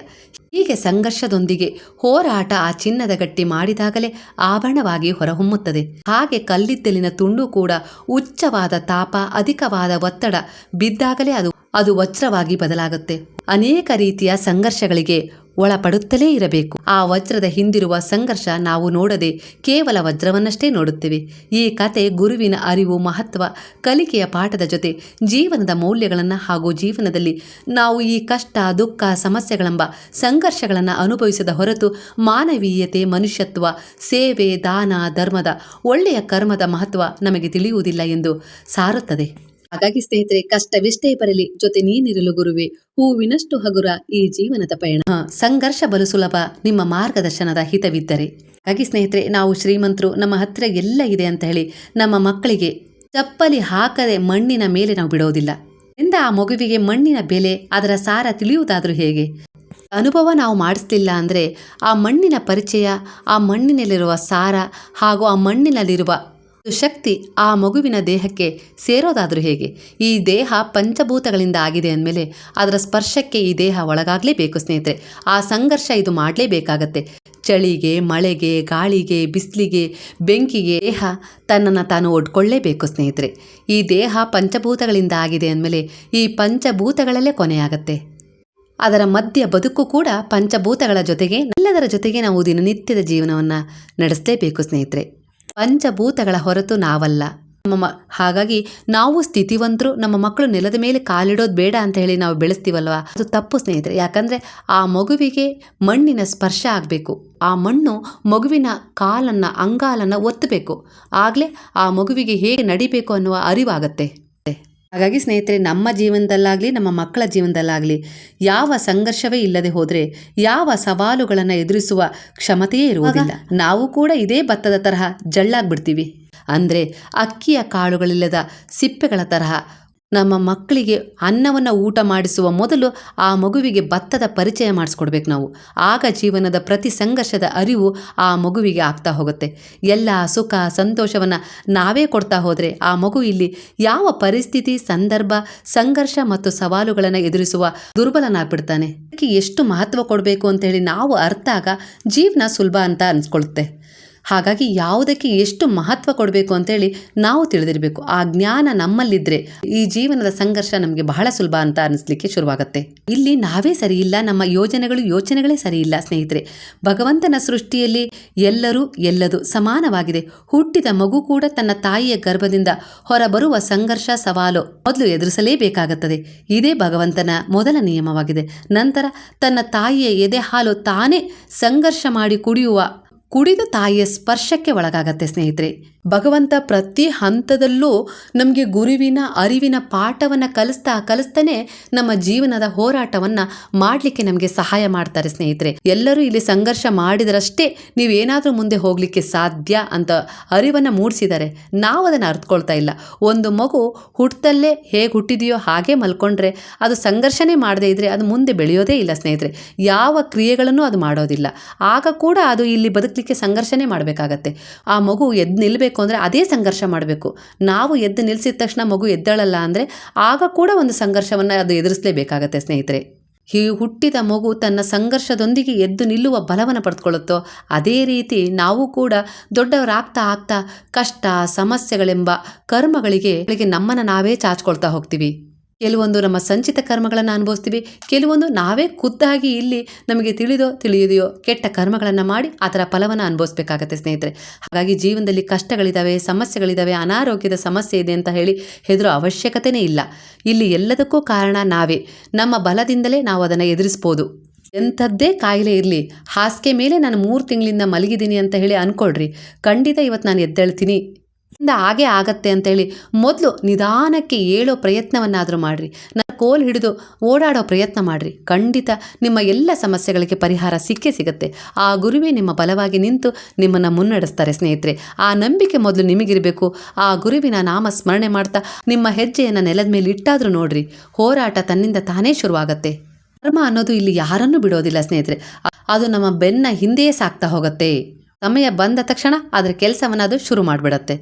ಹೀಗೆ ಸಂಘರ್ಷದೊಂದಿಗೆ ಹೋರಾಟ ಆ ಚಿನ್ನದ ಗಟ್ಟಿ ಮಾಡಿದಾಗಲೇ ಆಭರಣವಾಗಿ ಹೊರಹೊಮ್ಮುತ್ತದೆ. ಹಾಗೆ ಕಲ್ಲಿದ್ದಲಿನ ತುಂಡು ಕೂಡ ಉಚ್ಚವಾದ ತಾಪ, ಅಧಿಕವಾದ ಒತ್ತಡ ಬಿದ್ದಾಗಲೇ ಅದು ಅದು ವಜ್ರವಾಗಿ ಬದಲಾಗುತ್ತೆ. ಅನೇಕ ರೀತಿಯ ಸಂಘರ್ಷಗಳಿಗೆ ಒಳಪಡುತ್ತಲೇ ಇರಬೇಕು. ಆ ವಜ್ರದ ಹಿಂದಿರುವ ಸಂಘರ್ಷ ನಾವು ನೋಡದೆ ಕೇವಲ ವಜ್ರವನ್ನಷ್ಟೇ ನೋಡುತ್ತೇವೆ. ಈ ಕತೆ ಗುರುವಿನ ಅರಿವು, ಮಹತ್ವ, ಕಲಿಕೆಯ ಪಾಠದ ಜೊತೆ ಜೀವನದ ಮೌಲ್ಯಗಳನ್ನು ಹಾಗೂ ಜೀವನದಲ್ಲಿ ನಾವು ಈ ಕಷ್ಟ, ದುಃಖ, ಸಮಸ್ಯೆಗಳೆಂಬ ಸಂಘರ್ಷಗಳನ್ನು ಅನುಭವಿಸದ ಹೊರತು ಮಾನವೀಯತೆ, ಮನುಷ್ಯತ್ವ, ಸೇವೆ, ದಾನ, ಧರ್ಮದ ಒಳ್ಳೆಯ ಕರ್ಮದ ಮಹತ್ವ ನಮಗೆ ತಿಳಿಯುವುದಿಲ್ಲ ಎಂದು ಸಾರುತ್ತದೆ. ಹಾಗಾಗಿ ಸ್ನೇಹಿತರೆ, ಕಷ್ಟವಿಷ್ಟೇ ಬರಲಿ. ಜೊತೆ ನೀನಿರಲು ಗುರುವೆ. ಹೂವಿನಷ್ಟು ಹಗುರ ಈ ಜೀವನದ ಪಯಣ. ಸಂಘರ್ಷ ಬಲು ಸುಲಭ ನಿಮ್ಮ ಮಾರ್ಗದರ್ಶನದ ಹಿತವಿದ್ದರೆ. ಹಾಗಾಗಿ ಸ್ನೇಹಿತರೆ, ನಾವು ಶ್ರೀಮಂತರು, ನಮ್ಮ ಹತ್ತಿರ ಎಲ್ಲ ಇದೆ ಅಂತ ಹೇಳಿ ನಮ್ಮ ಮಕ್ಕಳಿಗೆ ಚಪ್ಪಲಿ ಹಾಕದೆ ಮಣ್ಣಿನ ಮೇಲೆ ನಾವು ಬಿಡೋದಿಲ್ಲ. ಎಂದ ಆ ಮಗುವಿಗೆ ಮಣ್ಣಿನ ಬೆಲೆ, ಅದರ ಸಾರ ತಿಳಿಯುವುದಾದ್ರೂ ಹೇಗೆ? ಅನುಭವ ನಾವು ಮಾಡಿಸ್ತಿಲ್ಲ ಅಂದರೆ ಆ ಮಣ್ಣಿನ ಪರಿಚಯ, ಆ ಮಣ್ಣಿನಲ್ಲಿರುವ ಸಾರ ಹಾಗೂ ಆ ಮಣ್ಣಿನಲ್ಲಿರುವ ಶಕ್ತಿ ಆ ಮಗುವಿನ ದೇಹಕ್ಕೆ ಸೇರೋದಾದರೂ ಹೇಗೆ? ಈ ದೇಹ ಪಂಚಭೂತಗಳಿಂದ ಆಗಿದೆ ಅಂದಮೇಲೆ ಅದರ ಸ್ಪರ್ಶಕ್ಕೆ ಈ ದೇಹ ಒಳಗಾಗಲೇಬೇಕು ಸ್ನೇಹಿತರೆ. ಆ ಸಂಘರ್ಷ ಇದು ಮಾಡಲೇಬೇಕಾಗತ್ತೆ. ಚಳಿಗೆ, ಮಳೆಗೆ, ಗಾಳಿಗೆ, ಬಿಸಿಲಿಗೆ, ಬೆಂಕಿಗೆ ದೇಹ ತನ್ನನ್ನು ತಾನು ಒಡ್ಕೊಳ್ಳೇಬೇಕು ಸ್ನೇಹಿತರೆ. ಈ ದೇಹ ಪಂಚಭೂತಗಳಿಂದ ಆಗಿದೆ ಅಂದಮೇಲೆ ಈ ಪಂಚಭೂತಗಳಲ್ಲೇ ಕೊನೆಯಾಗತ್ತೆ. ಅದರ ಮಧ್ಯ ಬದುಕು ಕೂಡ ಪಂಚಭೂತಗಳ ಜೊತೆಗೆ, ಎಲ್ಲದರ ಜೊತೆಗೆ ನಾವು ದಿನನಿತ್ಯದ ಜೀವನವನ್ನು ನಡೆಸಲೇಬೇಕು ಸ್ನೇಹಿತರೆ. ಪಂಚಭೂತಗಳ ಹೊರತು ನಾವಲ್ಲ. ನಮ್ಮ ಹಾಗಾಗಿ ನಾವು ಸ್ಥಿತಿವಂತರು, ನಮ್ಮ ಮಕ್ಕಳು ನೆಲದ ಮೇಲೆ ಕಾಲಿಡೋದು ಬೇಡ ಅಂತ ಹೇಳಿ ನಾವು ಬೆಳೆಸ್ತೀವಲ್ವ? ಅದು ತಪ್ಪು ಸ್ನೇಹಿತರೆ. ಯಾಕಂದರೆ ಆ ಮಗುವಿಗೆ ಮಣ್ಣಿನ ಸ್ಪರ್ಶ ಆಗಬೇಕು. ಆ ಮಣ್ಣು ಮಗುವಿನ ಕಾಲನ್ನು, ಅಂಗಾಲನ್ನು ಒತ್ತಬೇಕು. ಆಗಲೇ ಆ ಮಗುವಿಗೆ ಹೇಗೆ ನಡಿಬೇಕು ಅನ್ನುವ ಅರಿವಾಗತ್ತೆ. ಹಾಗಾಗಿ ಸ್ನೇಹಿತರೆ ನಮ್ಮ ಜೀವನದಲ್ಲಾಗಲಿ ನಮ್ಮ ಮಕ್ಕಳ ಜೀವನದಲ್ಲಾಗಲಿ ಯಾವ ಸಂಘರ್ಷವೇ ಇಲ್ಲದೆ ಹೋದರೆ ಯಾವ ಸವಾಲುಗಳನ್ನು ಎದುರಿಸುವ ಕ್ಷಮತೆಯೇ ಇರುವುದಿಲ್ಲ. ನಾವು ಕೂಡ ಇದೇ ಭತ್ತದ ತರಹ ಜಳ್ಳಾಗ್ಬಿಡ್ತೀವಿ. ಅಂದರೆ ಅಕ್ಕಿಯ ಕಾಳುಗಳಿಲ್ಲದ ಸಿಪ್ಪೆಗಳ ತರಹ ನಮ್ಮ ಮಕ್ಕಳಿಗೆ ಅನ್ನವನ್ನು ಊಟ ಮಾಡಿಸುವ ಮೊದಲು ಆ ಮಗುವಿಗೆ ಭತ್ತದ ಪರಿಚಯ ಮಾಡಿಸ್ಕೊಡ್ಬೇಕು ನಾವು. ಆಗ ಜೀವನದ ಪ್ರತಿ ಸಂಘರ್ಷದ ಅರಿವು ಆ ಮಗುವಿಗೆ ಆಗ್ತಾ ಹೋಗುತ್ತೆ. ಎಲ್ಲ ಸುಖ, ಸಂತೋಷವನ್ನು ನಾವೇ ಕೊಡ್ತಾ ಹೋದರೆ ಆ ಮಗು ಇಲ್ಲಿ ಯಾವ ಪರಿಸ್ಥಿತಿ, ಸಂದರ್ಭ, ಸಂಘರ್ಷ ಮತ್ತು ಸವಾಲುಗಳನ್ನು ಎದುರಿಸುವ ದುರ್ಬಲನಾಗ್ಬಿಡ್ತಾನೆ. ಅದಕ್ಕೆ ಎಷ್ಟು ಮಹತ್ವ ಕೊಡಬೇಕು ಅಂತ ಹೇಳಿ ನಾವು ಅರ್ಥ ಆಗ ಜೀವನ ಸುಲಭ ಅಂತ ಅನಿಸ್ಕೊಳುತ್ತೆ. ಹಾಗಾಗಿ ಯಾವುದಕ್ಕೆ ಎಷ್ಟು ಮಹತ್ವ ಕೊಡಬೇಕು ಅಂತೇಳಿ ನಾವು ತಿಳಿದಿರಬೇಕು. ಆ ಜ್ಞಾನ ನಮ್ಮಲ್ಲಿದ್ದರೆ ಈ ಜೀವನದ ಸಂಘರ್ಷ ನಮಗೆ ಬಹಳ ಸುಲಭ ಅಂತ ಅನಿಸ್ಲಿಕ್ಕೆ ಶುರುವಾಗುತ್ತೆ. ಇಲ್ಲಿ ನಾವೇ ಸರಿ ಇಲ್ಲ, ನಮ್ಮ ಯೋಜನೆಗಳು, ಯೋಚನೆಗಳೇ ಸರಿ ಇಲ್ಲ ಸ್ನೇಹಿತರೆ. ಭಗವಂತನ ಸೃಷ್ಟಿಯಲ್ಲಿ ಎಲ್ಲರೂ ಎಲ್ಲದು ಸಮಾನವಾಗಿದೆ. ಹುಟ್ಟಿದ ಮಗು ಕೂಡ ತನ್ನ ತಾಯಿಯ ಗರ್ಭದಿಂದ ಹೊರಬರುವ ಸಂಘರ್ಷ, ಸವಾಲು ಮೊದಲು ಎದುರಿಸಲೇಬೇಕಾಗುತ್ತದೆ. ಇದೇ ಭಗವಂತನ ಮೊದಲ ನಿಯಮವಾಗಿದೆ. ನಂತರ ತನ್ನ ತಾಯಿಯ ಎದೆ ಹಾಲು ತಾನೇ ಸಂಘರ್ಷ ಮಾಡಿ ಕುಡಿಯುವ ಕುಡಿದು ತಾಯಿಯ ಸ್ಪರ್ಶಕ್ಕೆ ಒಳಗಾಗತ್ತೆ ಸ್ನೇಹಿತರೆ. ಭಗವಂತ ಪ್ರತಿ ಹಂತದಲ್ಲೂ ನಮಗೆ ಗುರುವಿನ ಅರಿವಿನ ಪಾಠವನ್ನು ಕಲಿಸ್ತಾ ಕಲಿಸ್ತಾನೆ ನಮ್ಮ ಜೀವನದ ಹೋರಾಟವನ್ನು ಮಾಡಲಿಕ್ಕೆ ನಮಗೆ ಸಹಾಯ ಮಾಡ್ತಾರೆ ಸ್ನೇಹಿತರೆ. ಎಲ್ಲರೂ ಇಲ್ಲಿ ಸಂಘರ್ಷ ಮಾಡಿದರಷ್ಟೇ ನೀವೇನಾದರೂ ಮುಂದೆ ಹೋಗಲಿಕ್ಕೆ ಸಾಧ್ಯ ಅಂತ ಅರಿವನ್ನು ಮೂಡಿಸಿದ್ದಾರೆ. ನಾವು ಅದನ್ನು ಅರ್ಥಕೊಳ್ತಾ ಇಲ್ಲ. ಒಂದು ಮಗು ಹುಟ್ಟದಲ್ಲೇ ಹೇಗೆ ಹುಟ್ಟಿದೆಯೋ ಹಾಗೆ ಮಲ್ಕೊಂಡ್ರೆ ಅದು ಸಂಘರ್ಷನೇ ಮಾಡದೇ ಇದ್ದರೆ ಅದು ಮುಂದೆ ಬೆಳೆಯೋದೇ ಇಲ್ಲ ಸ್ನೇಹಿತರೆ. ಯಾವ ಕ್ರಿಯೆಗಳನ್ನು ಅದು ಮಾಡೋದಿಲ್ಲ. ಆಗ ಕೂಡ ಅದು ಇಲ್ಲಿ ಬದುಕಲಿಕ್ಕೆ ಸಂಘರ್ಷನೇ ಮಾಡಬೇಕಾಗತ್ತೆ. ಆ ಮಗು ಎದ್ದು ನಿಲ್ಲಬೇಕು ಅಂದರೆ ಅದೇ ಸಂಘರ್ಷ ಮಾಡಬೇಕು. ನಾವು ಎದ್ದು ನಿಲ್ಲಿಸಿದ ತಕ್ಷಣ ಮಗು ಎದ್ದಳಲ್ಲ ಅಂದರೆ ಆಗ ಕೂಡ ಒಂದು ಸಂಘರ್ಷವನ್ನು ಅದು ಎದುರಿಸಲೇಬೇಕಾಗತ್ತೆ ಸ್ನೇಹಿತರೆ. ಈ ಹುಟ್ಟಿದ ಮಗು ತನ್ನ ಸಂಘರ್ಷದೊಂದಿಗೆ ಎದ್ದು ನಿಲ್ಲುವ ಬಲವನ್ನು ಪಡೆದುಕೊಳ್ಳುತ್ತೋ, ಅದೇ ರೀತಿ ನಾವು ಕೂಡ ದೊಡ್ಡವರಾಗ್ತಾ ಆಗ್ತಾ ಕಷ್ಟ, ಸಮಸ್ಯೆಗಳೆಂಬ ಕರ್ಮಗಳಿಗೆ ಗಳಿಗೆ ನಮ್ಮನ್ನು ನಾವೇ ಚಾಚ್ಕೊಳ್ತಾ ಹೋಗ್ತೀವಿ. ಕೆಲವೊಂದು ನಮ್ಮ ಸಂಚಿತ ಕರ್ಮಗಳನ್ನು ಅನುಭವಿಸ್ತೀವಿ, ಕೆಲವೊಂದು ನಾವೇ ಖುದ್ದಾಗಿ ಇಲ್ಲಿ ನಮಗೆ ತಿಳಿದೋ ತಿಳಿಯದೆಯೋ ಕೆಟ್ಟ ಕರ್ಮಗಳನ್ನು ಮಾಡಿ ಆ ಥರ ಫಲವನ್ನು ಅನುಭವಿಸ್ಬೇಕಾಗತ್ತೆ ಸ್ನೇಹಿತರೆ. ಹಾಗಾಗಿ ಜೀವನದಲ್ಲಿ ಕಷ್ಟಗಳಿದ್ದಾವೆ ಸಮಸ್ಯೆಗಳಿದ್ದಾವೆ ಅನಾರೋಗ್ಯದ ಸಮಸ್ಯೆ ಇದೆ ಅಂತ ಹೇಳಿ ಹೆದರೋ ಅವಶ್ಯಕತೆಯೇ ಇಲ್ಲ. ಇಲ್ಲಿ ಎಲ್ಲದಕ್ಕೂ ಕಾರಣ ನಾವೇ. ನಮ್ಮ ಬಲದಿಂದಲೇ ನಾವು ಅದನ್ನು ಎದುರಿಸ್ಬೋದು. ಎಂಥದ್ದೇ ಕಾಯಿಲೆ ಇರಲಿ, ಹಾಸಿಗೆ ಮೇಲೆ ನಾನು ಮೂರು ತಿಂಗಳಿಂದ ಮಲಗಿದ್ದೀನಿ ಅಂತ ಹೇಳಿ ಅಂದ್ಕೊಳ್ರಿ ಖಂಡಿತ ಇವತ್ತು ನಾನು ಎದ್ದೇಳ್ತೀನಿ. ಹಾಗೆ ಆಗತ್ತೆ ಅಂತೇಳಿ ಮೊದಲು ನಿಧಾನಕ್ಕೆ ಏಳೋ ಪ್ರಯತ್ನವನ್ನಾದರೂ ಮಾಡಿರಿ. ನನ್ನ ಕೋಲ್ ಹಿಡಿದು ಓಡಾಡೋ ಪ್ರಯತ್ನ ಮಾಡಿರಿ. ಖಂಡಿತ ನಿಮ್ಮ ಎಲ್ಲ ಸಮಸ್ಯೆಗಳಿಗೆ ಪರಿಹಾರ ಸಿಕ್ಕೇ ಸಿಗುತ್ತೆ. ಆ ಗುರುವೇ ನಿಮ್ಮ ಬಲವಾಗಿ ನಿಂತು ನಿಮ್ಮನ್ನು ಮುನ್ನಡೆಸ್ತಾರೆ ಸ್ನೇಹಿತರೆ. ಆ ನಂಬಿಕೆ ಮೊದಲು ನಿಮಗಿರಬೇಕು. ಆ ಗುರುವಿನ ನಾಮ ಸ್ಮರಣೆ ಮಾಡ್ತಾ ನಿಮ್ಮ ಹೆಜ್ಜೆಯನ್ನು ನೆಲದ ಮೇಲೆ ಇಟ್ಟಾದರೂ ನೋಡ್ರಿ. ಹೋರಾಟ ತನ್ನಿಂದ ತಾನೇ ಶುರುವಾಗತ್ತೆ. ಕರ್ಮ ಅನ್ನೋದು ಇಲ್ಲಿ ಯಾರನ್ನೂ ಬಿಡೋದಿಲ್ಲ ಸ್ನೇಹಿತರೆ. ಅದು ನಮ್ಮ ಬೆನ್ನ ಹಿಂದೆಯೇ ಸಾಕ್ತಾ ಹೋಗುತ್ತೆ. ಸಮಯ ಬಂದ ತಕ್ಷಣ ಅದರ ಕೆಲಸವನ್ನು ಅದು ಶುರು ಮಾಡಿಬಿಡತ್ತೆ.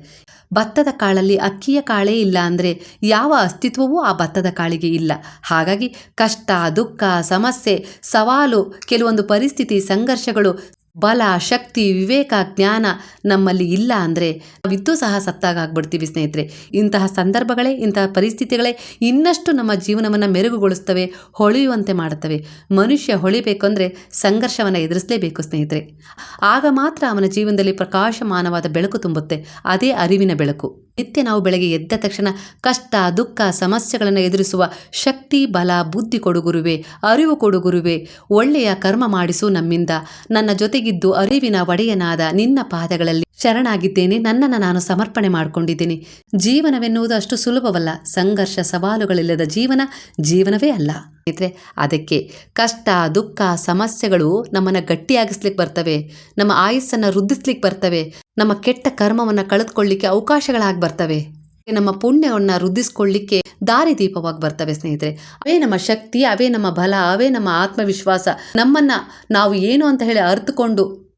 ಭತ್ತದ ಕಾಳಲ್ಲಿ ಅಕ್ಕಿಯ ಕಾಳೇ ಇಲ್ಲ ಅಂದರೆ ಯಾವ ಅಸ್ತಿತ್ವವೂ ಆ ಭತ್ತದ ಕಾಳಿಗೆ ಇಲ್ಲ. ಹಾಗಾಗಿ ಕಷ್ಟ, ದುಃಖ, ಸಮಸ್ಯೆ, ಸವಾಲು, ಕೆಲವೊಂದು ಪರಿಸ್ಥಿತಿ, ಸಂಘರ್ಷಗಳು ಬಲ, ಶಕ್ತಿ, ವಿವೇಕ, ಜ್ಞಾನ ನಮ್ಮಲ್ಲಿ ಇಲ್ಲ ಅಂದರೆ ನಾವಿದ್ದೂ ಸಹ ಸತ್ತಾಗ ಆಗ್ಬಿಡ್ತೀವಿ ಸ್ನೇಹಿತರೆ. ಇಂತಹ ಸಂದರ್ಭಗಳೇ, ಇಂತಹ ಪರಿಸ್ಥಿತಿಗಳೇ ಇನ್ನಷ್ಟು ನಮ್ಮ ಜೀವನವನ್ನು ಮೆರುಗುಗೊಳಿಸ್ತವೆ, ಹೊಳೆಯುವಂತೆ ಮಾಡುತ್ತವೆ. ಮನುಷ್ಯ ಹೊಳಿಬೇಕಂದ್ರೆ ಸಂಘರ್ಷವನ್ನು ಎದುರಿಸಲೇಬೇಕು ಸ್ನೇಹಿತರೆ. ಆಗ ಮಾತ್ರ ಅವನ ಜೀವನದಲ್ಲಿ ಪ್ರಕಾಶಮಾನವಾದ ಬೆಳಕು ತುಂಬುತ್ತೆ, ಅದೇ ಅರಿವಿನ ಬೆಳಕು. ನಿತ್ಯ ನಾವು ಬೆಳಗ್ಗೆ ಎದ್ದ ತಕ್ಷಣ ಕಷ್ಟ, ದುಃಖ, ಸಮಸ್ಯೆಗಳನ್ನು ಎದುರಿಸುವ ಶಕ್ತಿ, ಬಲ, ಬುದ್ಧಿ ಕೊಡುಗುರುವೆ ಅರಿವು ಕೊಡುಗುರುವೆ ಒಳ್ಳೆಯ ಕರ್ಮ ಮಾಡಿಸು ನಮ್ಮಿಂದ. ನನ್ನ ಜೊತೆಗಿದ್ದು ಅರಿವಿನ ಒಡೆಯನಾದ ನಿನ್ನ ಪಾದಗಳಲ್ಲಿ ಶರಣಾಗಿದ್ದೇನೆ. ನನ್ನನ್ನು ನಾನು ಸಮರ್ಪಣೆ ಮಾಡಿಕೊಂಡಿದ್ದೇನೆ. ಜೀವನವೆನ್ನುವುದು ಅಷ್ಟು ಸುಲಭವಲ್ಲ. ಸಂಘರ್ಷ ಸವಾಲುಗಳಿಲ್ಲದ ಜೀವನ ಜೀವನವೇ ಅಲ್ಲ. ಅದಕ್ಕೆ ಕಷ್ಟ, ದುಃಖ, ಸಮಸ್ಯೆಗಳು ನಮ್ಮನ್ನು ಗಟ್ಟಿಯಾಗಿಸ್ಲಿಕ್ಕೆ ಬರ್ತವೆ. ನಮ್ಮ ಆಯಸ್ಸನ್ನು ವೃದ್ಧಿಸ್ಲಿಕ್ಕೆ ಬರ್ತವೆ. ನಮ್ಮ ಕೆಟ್ಟ ಕರ್ಮವನ್ನು ಕಳೆದುಕೊಳ್ಳಿಕ್ಕೆ ಅವಕಾಶಗಳಾಗಿ ಬರ್ತವೆ. ನಮ್ಮ ಪುಣ್ಯವನ್ನು ವೃದ್ಧಿಸ್ಕೊಳ್ಳಿಕ್ಕೆ ದಾರಿದೀಪವಾಗಿ ಬರ್ತವೆ ಸ್ನೇಹಿತರೆ. ಅವೇ ನಮ್ಮ ಶಕ್ತಿ, ಅವೇ ನಮ್ಮ ಬಲ, ಅವೇ ನಮ್ಮ ಆತ್ಮವಿಶ್ವಾಸ. ನಮ್ಮನ್ನು ನಾವು ಏನು ಅಂತ ಹೇಳಿ ಅರ್ಥಕೊಂಡು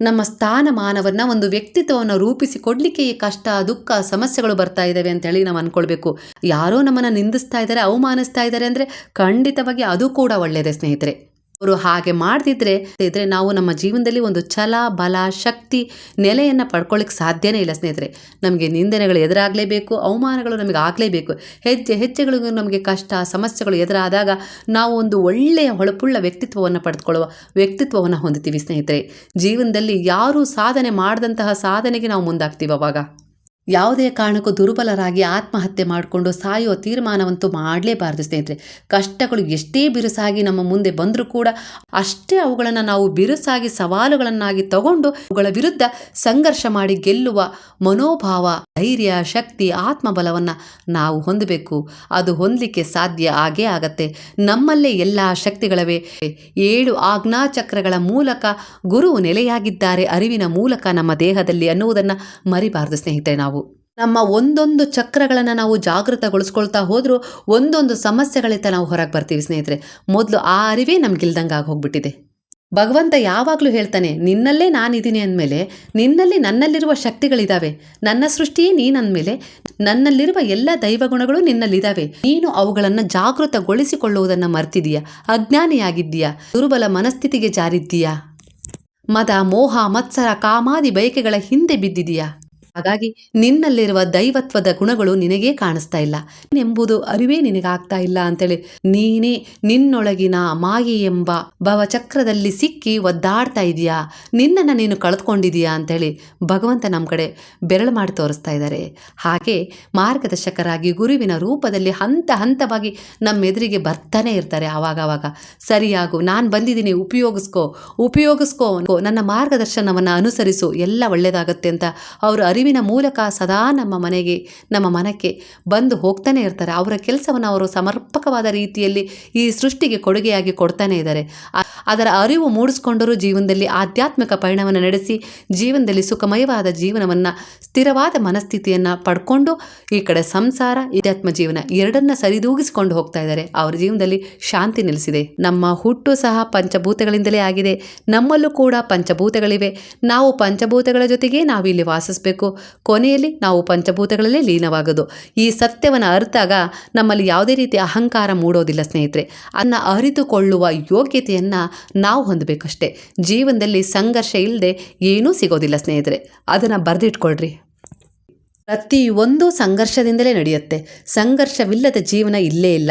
ನಮ್ಮ ಸ್ಥಾನಮಾನವನ್ನು ಒಂದು ವ್ಯಕ್ತಿತ್ವವನ್ನು ರೂಪಿಸಿ ಕೊಡಲಿಕ್ಕೆ ಈ ಕಷ್ಟ, ದುಃಖ, ಸಮಸ್ಯೆಗಳು ಬರ್ತಾ ಇದ್ದಾವೆ ಅಂತೇಳಿ ನಾವು ಅಂದ್ಕೊಳ್ಬೇಕು ಯಾರೋ ನಮ್ಮನ್ನು ನಿಂದಿಸ್ತಾ ಇದ್ದಾರೆ ಅವಮಾನಿಸ್ತಾ ಇದ್ದಾರೆ ಅಂದರೆ ಖಂಡಿತವಾಗಿ ಅದು ಕೂಡ ಒಳ್ಳೆಯದೇ ಸ್ನೇಹಿತರೆ. ಅವರು ಹಾಗೆ ಮಾಡದಿದ್ರೆ ಇದ್ರೆ ನಾವು ನಮ್ಮ ಜೀವನದಲ್ಲಿ ಒಂದು ಛಲ, ಬಲ, ಶಕ್ತಿ, ನೆಲೆಯನ್ನು ಪಡ್ಕೊಳ್ಳಿಕ್ಕೆ ಸಾಧ್ಯನೇ ಇಲ್ಲ, ಸ್ನೇಹಿತರೆ. ನಮಗೆ ನಿಂದನೆಗಳು ಎದುರಾಗಲೇಬೇಕು, ಅವಮಾನಗಳು ನಮಗೆ ಆಗಲೇಬೇಕು. ಹೆಜ್ಜೆ ಹೆಜ್ಜೆಗಳಿಗೂ ನಮಗೆ ಕಷ್ಟ, ಸಮಸ್ಯೆಗಳು ಎದುರಾದಾಗ ನಾವು ಒಂದು ಒಳ್ಳೆಯ ಹೊಳಪುಳ್ಳ ವ್ಯಕ್ತಿತ್ವವನ್ನು ಪಡೆದುಕೊಳ್ಳುವ ವ್ಯಕ್ತಿತ್ವವನ್ನು ಹೊಂದುತ್ತೀವಿ ಸ್ನೇಹಿತರೆ. ಜೀವನದಲ್ಲಿ ಯಾರೂ ಸಾಧನೆ ಮಾಡಿದಂತಹ ಸಾಧನೆಗೆ ನಾವು ಮುಂದಾಗ್ತೀವಿ ಅವಾಗ. ಯಾವುದೇ ಕಾರಣಕ್ಕೂ ದುರ್ಬಲರಾಗಿ ಆತ್ಮಹತ್ಯೆ ಮಾಡಿಕೊಂಡು ಸಾಯುವ ತೀರ್ಮಾನವಂತೂ ಮಾಡಲೇಬಾರದು ಸ್ನೇಹಿತರೆ. ಕಷ್ಟಗಳು ಎಷ್ಟೇ ಬಿರುಸಾಗಿ ನಮ್ಮ ಮುಂದೆ ಬಂದರೂ ಕೂಡ ಅಷ್ಟೇ ಅವುಗಳನ್ನು ನಾವು ಬಿರುಸಾಗಿ ಸವಾಲುಗಳನ್ನಾಗಿ ತಗೊಂಡು ಅವುಗಳ ವಿರುದ್ಧ ಸಂಘರ್ಷ ಮಾಡಿ ಗೆಲ್ಲುವ ಮನೋಭಾವ ಧೈರ್ಯ, ಶಕ್ತಿ, ಆತ್ಮಬಲವನ್ನು ನಾವು ಹೊಂದಬೇಕು. ಅದು ಹೊಂದಲಿಕ್ಕೆ ಸಾಧ್ಯ ಆಗೇ ಆಗತ್ತೆ. ನಮ್ಮಲ್ಲೇ ಎಲ್ಲ ಶಕ್ತಿಗಳವೆ. ಏಳು ಆಜ್ಞಾಚಕ್ರಗಳ ಮೂಲಕ ಗುರು ನೆಲೆಯಾಗಿದ್ದಾರೆ. ಅರಿವಿನ ಮೂಲಕ ನಮ್ಮ ದೇಹದಲ್ಲಿ ಅನ್ನುವುದನ್ನು ಮರಿಬಾರದು ಸ್ನೇಹಿತರೆ ನಾವು. ನಮ್ಮ ಒಂದೊಂದು ಚಕ್ರಗಳನ್ನು ನಾವು ಜಾಗೃತಗೊಳಿಸ್ಕೊಳ್ತಾ ಹೋದರೂ ಒಂದೊಂದು ಸಮಸ್ಯೆಗಳಿಂದ ನಾವು ಹೊರಗೆ ಬರ್ತೀವಿ ಸ್ನೇಹಿತರೆ. ಮೊದಲು ಆ ಅರಿವೇ ನಮ್ಗಿಲ್ದಂಗೆ ಆಗಿ ಹೋಗ್ಬಿಟ್ಟಿದೆ. ಭಗವಂತ ಯಾವಾಗಲೂ ಹೇಳ್ತಾನೆ, ನಿನ್ನಲ್ಲೇ ನಾನಿದ್ದೀನಿ ಅಂದಮೇಲೆ, ನಿನ್ನಲ್ಲಿ ನನ್ನಲ್ಲಿರುವ ಶಕ್ತಿಗಳಿದ್ದಾವೆ ನನ್ನ ಸೃಷ್ಟಿಯೇ ನೀನಂದಮೇಲೆ ನನ್ನಲ್ಲಿರುವ ಎಲ್ಲ ದೈವಗುಣಗಳು ನಿನ್ನಲ್ಲಿದ್ದಾವೆ ನೀನು ಅವುಗಳನ್ನು ಜಾಗೃತಗೊಳಿಸಿಕೊಳ್ಳುವುದನ್ನು ಮರ್ತಿದೀಯಾ? ಅಜ್ಞಾನಿಯಾಗಿದ್ದೀಯಾ? ದುರ್ಬಲ ಮನಸ್ಥಿತಿಗೆ ಜಾರಿದ್ದೀಯಾ? ಮದ, ಮೋಹ, ಮತ್ಸರ, ಕಾಮಾದಿ ಬಯಕೆಗಳ ಹಿಂದೆ ಬಿದ್ದಿದೀಯಾ? ಹಾಗಾಗಿ ನಿನ್ನಲ್ಲಿರುವ ದೈವತ್ವದ ಗುಣಗಳು ನಿನಗೇ ಕಾಣಿಸ್ತಾ ಇಲ್ಲ. ಎಂಬುದು ಅರಿವೇ ನಿನಗಾಗ್ತಾ ಇಲ್ಲ ಅಂತೇಳಿ ನೀನೇ ನಿನ್ನೊಳಗಿನ ಮಾಯಿ ಎಂಬ ಭವಚಕ್ರದಲ್ಲಿ ಸಿಕ್ಕಿ ಒದ್ದಾಡ್ತಾ ಇದೀಯಾ ನಿನ್ನನ್ನು ನೀನು ಕಳೆದುಕೊಂಡಿದೀಯಾ ಅಂತೇಳಿ ಭಗವಂತ ನಮ್ಮ ಕಡೆ ಬೆರಳು ಮಾಡಿ ತೋರಿಸ್ತಾ ಇದ್ದಾರೆ. ಹಾಗೆ ಮಾರ್ಗದರ್ಶಕರಾಗಿ ಗುರುವಿನ ರೂಪದಲ್ಲಿ ಹಂತ ಹಂತವಾಗಿ ನಮ್ಮೆದುರಿಗೆ ಬರ್ತಾನೆ ಇರ್ತಾರೆ ಆವಾಗವಾಗ. ಸರಿಯಾಗು, ನಾನು ಬಂದಿದ್ದೀನಿ, ಉಪಯೋಗಿಸ್ಕೋ ಉಪಯೋಗಿಸ್ಕೋ ನನ್ನ ಮಾರ್ಗದರ್ಶನವನ್ನು ಅನುಸರಿಸು, ಎಲ್ಲ ಒಳ್ಳೆಯದಾಗತ್ತೆ ಅಂತ ಅವರು ಅರಿವಿನ ಮೂಲಕ ಸದಾ ನಮ್ಮ ಮನೆಗೆ, ನಮ್ಮ ಮನಕ್ಕೆ ಬಂದು ಹೋಗ್ತಾನೆ ಇರ್ತಾರೆ. ಅವರ ಕೆಲಸವನ್ನು ಅವರು ಸಮರ್ಪಕವಾದ ರೀತಿಯಲ್ಲಿ ಈ ಸೃಷ್ಟಿಗೆ ಕೊಡುಗೆಯಾಗಿ ಕೊಡ್ತಾನೆ ಇದ್ದಾರೆ. ಅದರ ಅರಿವು ಮೂಡಿಸ್ಕೊಂಡರೂ ಜೀವನದಲ್ಲಿ ಆಧ್ಯಾತ್ಮಿಕ ಪಯಣವನ್ನು ನಡೆಸಿ, ಜೀವನದಲ್ಲಿ ಸುಖಮಯವಾದ ಜೀವನವನ್ನು, ಸ್ಥಿರವಾದ ಮನಸ್ಥಿತಿಯನ್ನು ಪಡ್ಕೊಂಡು ಈ ಕಡೆ ಸಂಸಾರ, ಆಧ್ಯಾತ್ಮ ಜೀವನ ಎರಡನ್ನ ಸರಿದೂಗಿಸಿಕೊಂಡು ಹೋಗ್ತಾ ಇದ್ದಾರೆ. ಅವರ ಜೀವನದಲ್ಲಿ ಶಾಂತಿ ನೆಲೆಸಿದೆ. ನಮ್ಮ ಹುಟ್ಟು ಸಹ ಪಂಚಭೂತಗಳಿಂದಲೇ ಆಗಿದೆ. ನಮ್ಮಲ್ಲೂ ಕೂಡ ಪಂಚಭೂತಗಳಿವೆ. ನಾವು ಪಂಚಭೂತಗಳ ಜೊತೆಗೆ ನಾವು ಇಲ್ಲಿ ವಾಸಿಸಬೇಕು. ಕೊನೆಯಲ್ಲಿ ನಾವು ಪಂಚಭೂತಗಳಲ್ಲೇ ಲೀನವಾಗೋದು. ಈ ಸತ್ಯವನ್ನು ಅರಿತಾಗ ನಮ್ಮಲ್ಲಿ ಯಾವುದೇ ರೀತಿ ಅಹಂಕಾರ ಮೂಡೋದಿಲ್ಲ ಸ್ನೇಹಿತರೆ. ಅದನ್ನು ಅರಿತುಕೊಳ್ಳುವ ಯೋಗ್ಯತೆಯನ್ನು ನಾವು ಹೊಂದಬೇಕಷ್ಟೇ. ಜೀವನದಲ್ಲಿ ಸಂಘರ್ಷ ಇಲ್ಲದೆ ಏನೂ ಸಿಗೋದಿಲ್ಲ ಸ್ನೇಹಿತರೆ. ಅದನ್ನು ಬರೆದಿಟ್ಕೊಳ್ರಿ. ಪ್ರತಿಯೊಂದು ಸಂಘರ್ಷದಿಂದಲೇ ನಡೆಯುತ್ತೆ. ಸಂಘರ್ಷವಿಲ್ಲದ ಜೀವನ ಇಲ್ಲೇ ಇಲ್ಲ.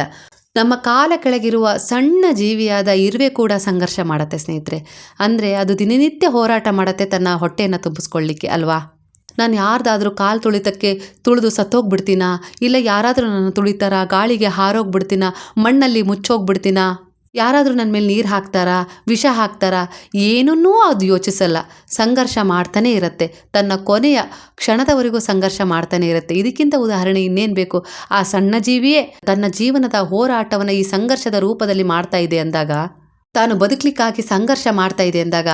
ನಮ್ಮ ಕಾಲ ಕೆಳಗಿರುವ ಸಣ್ಣ ಜೀವಿಯಾದ ಇರುವೆ ಕೂಡ ಸಂಘರ್ಷ ಮಾಡುತ್ತೆ ಸ್ನೇಹಿತರೆ. ಅಂದರೆ ಅದು ದಿನನಿತ್ಯ ಹೋರಾಟ ಮಾಡುತ್ತೆ ತನ್ನ ಹೊಟ್ಟೆಯನ್ನು ತುಂಬಿಸ್ಕೊಳ್ಳಿಕ್ಕೆ, ಅಲ್ವಾ? ನಾನು ಯಾರ್ದಾದ್ರೂ ಕಾಲು ತುಳಿತಕ್ಕೆ ತುಳಿದು ಸತ್ತೋಗ್ಬಿಡ್ತೀನಾ? ಇಲ್ಲ ಯಾರಾದರೂ ನನ್ನ ತುಳಿತಾರಾ? ಗಾಳಿಗೆ ಹಾರೋಗ್ಬಿಡ್ತೀನಾ? ಮಣ್ಣಲ್ಲಿ ಮುಚ್ಚೋಗ್ಬಿಡ್ತೀನಾ? ಯಾರಾದರೂ ನನ್ನ ಮೇಲೆ ನೀರು ಹಾಕ್ತಾರಾ? ವಿಷ ಹಾಕ್ತಾರಾ? ಏನನ್ನೂ ಅದು ಯೋಚಿಸಲ್ಲ. ಸಂಘರ್ಷ ಮಾಡ್ತಾನೇ ಇರುತ್ತೆ. ತನ್ನ ಕೊನೆಯ ಕ್ಷಣದವರೆಗೂ ಸಂಘರ್ಷ ಮಾಡ್ತಾನೆ ಇರುತ್ತೆ. ಇದಕ್ಕಿಂತ ಉದಾಹರಣೆ ಇನ್ನೇನು ಬೇಕು? ಆ ಸಣ್ಣ ಜೀವಿಯೇ ತನ್ನ ಜೀವನದ ಹೋರಾಟವನ್ನು ಈ ಸಂಘರ್ಷದ ರೂಪದಲ್ಲಿ ಮಾಡ್ತಾ ಇದೆ ಅಂದಾಗ ತಾನು ಬದುಕಲಿಕ್ಕಾಗಿ ಸಂಘರ್ಷ ಮಾಡ್ತಾ ಇದೆ ಅಂದಾಗ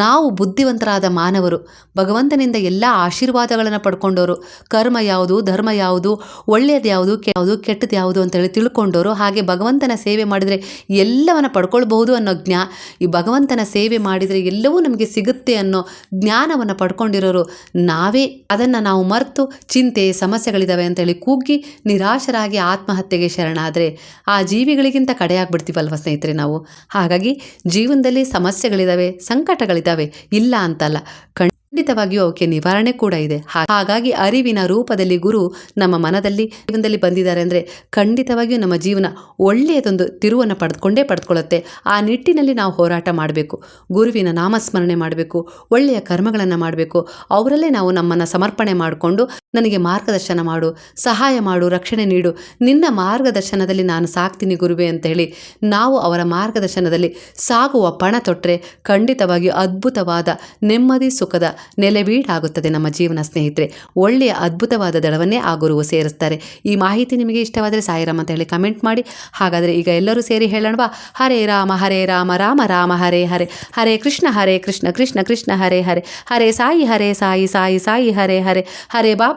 ನಾವು ಬುದ್ಧಿವಂತರಾದ ಮಾನವರು, ಭಗವಂತನಿಂದ ಎಲ್ಲ ಆಶೀರ್ವಾದಗಳನ್ನು ಪಡ್ಕೊಂಡವರು ಕರ್ಮ ಯಾವುದು, ಧರ್ಮ ಯಾವುದು ಒಳ್ಳೆಯದು ಯಾವುದು ಯಾವುದು ಕೆಟ್ಟದ್ದು ಯಾವುದು ಅಂತೇಳಿ ತಿಳ್ಕೊಂಡವರು ಹಾಗೆ ಭಗವಂತನ ಸೇವೆ ಮಾಡಿದರೆ ಎಲ್ಲವನ್ನ ಪಡ್ಕೊಳ್ಬಹುದು ಅನ್ನೋ ಜ್ಞಾ, ಈ ಭಗವಂತನ ಸೇವೆ ಮಾಡಿದರೆ ಎಲ್ಲವೂ ನಮಗೆ ಸಿಗುತ್ತೆ ಅನ್ನೋ ಜ್ಞಾನವನ್ನು ಪಡ್ಕೊಂಡಿರೋರು ನಾವೇ. ಅದನ್ನು ನಾವು ಮರೆತು ಚಿಂತೆ ಸಮಸ್ಯೆಗಳಿದ್ದಾವೆ ಅಂತೇಳಿ ಕುಗ್ಗಿ ನಿರಾಶರಾಗಿ ಆತ್ಮಹತ್ಯೆಗೆ ಶರಣಾದರೆ ಆ ಜೀವಿಗಳಿಗಿಂತ ಕಡೆಯಾಗ್ಬಿಡ್ತೀವಲ್ವ ಸ್ನೇಹಿತರೆ ನಾವು? ಹಾಗಾಗಿ ಜೀವನದಲ್ಲಿ ಸಮಸ್ಯೆಗಳಿದ್ದಾವೆ ಸಂಕಟಗಳಿದ್ದಾವೆ ಇಲ್ಲ ಅಂತಲ್ಲ. ಖಂಡಿತವಾಗಿಯೂ ಅವಕ್ಕೆ ನಿವಾರಣೆ ಕೂಡ ಇದೆ. ಹಾಗಾಗಿ ಅರಿವಿನ ರೂಪದಲ್ಲಿ ಗುರು ನಮ್ಮ ಮನದಲ್ಲಿ ಜೀವನದಲ್ಲಿ ಬಂದಿದ್ದಾರೆ ಅಂದರೆ ಖಂಡಿತವಾಗಿಯೂ ನಮ್ಮ ಜೀವನ ಒಳ್ಳೆಯದೊಂದು ತಿರುವನ್ನು ಪಡೆದುಕೊಂಡೇ ಪಡೆದುಕೊಳ್ಳುತ್ತೆ. ಆ ನಿಟ್ಟಿನಲ್ಲಿ ನಾವು ಹೋರಾಟ ಮಾಡಬೇಕು. ಗುರುವಿನ ನಾಮಸ್ಮರಣೆ ಮಾಡಬೇಕು. ಒಳ್ಳೆಯ ಕರ್ಮಗಳನ್ನು ಮಾಡಬೇಕು. ಅವರಲ್ಲೇ ನಾವು ನಮ್ಮನ್ನು ಸಮರ್ಪಣೆ ಮಾಡಿಕೊಂಡು ನನಗೆ ಮಾರ್ಗದರ್ಶನ ಮಾಡು, ಸಹಾಯ ಮಾಡು, ರಕ್ಷಣೆ ನೀಡು. ನಿನ್ನ ಮಾರ್ಗದರ್ಶನದಲ್ಲಿ ನಾನು ಸಾಕ್ತೀನಿ ಗುರುವೆ ಅಂತ ಹೇಳಿ ನಾವು ಅವರ ಮಾರ್ಗದರ್ಶನದಲ್ಲಿ ಸಾಗುವ ಪಣ ತೊಟ್ಟರೆ ಖಂಡಿತವಾಗಿ ಅದ್ಭುತವಾದ, ನೆಮ್ಮದಿ, ಸುಖದ ನೆಲೆಬೀಡಾಗುತ್ತದೆ ನಮ್ಮ ಜೀವನ ಸ್ನೇಹಿತರೆ. ಒಳ್ಳೆಯ ಅದ್ಭುತವಾದ ದಳವನ್ನೇ ಆ ಗುರುವು ಸೇರಿಸ್ತಾರೆ. ಈ ಮಾಹಿತಿ ನಿಮಗೆ ಇಷ್ಟವಾದರೆ ಸಾಯಿರಾಮ್ ಅಂತ ಹೇಳಿ ಕಮೆಂಟ್ ಮಾಡಿ. ಹಾಗಾದರೆ ಈಗ ಎಲ್ಲರೂ ಸೇರಿ ಹೇಳೋಣವಾ ಹರೇ ರಾಮ ಹರೇ ರಾಮ ರಾಮ ರಾಮ, ಹರೇ ಹರೇ. ಹರೇ ಕೃಷ್ಣ ಹರೇ ಕೃಷ್ಣ ಕೃಷ್ಣ ಕೃಷ್ಣ, ಹರೇ ಹರೇ. ಹರೇ ಸಾಯಿ ಹರೇ ಸಾಯಿ ಸಾಯಿ ಸಾಯಿ, ಹರೇ ಹರೇ. ಹರೇ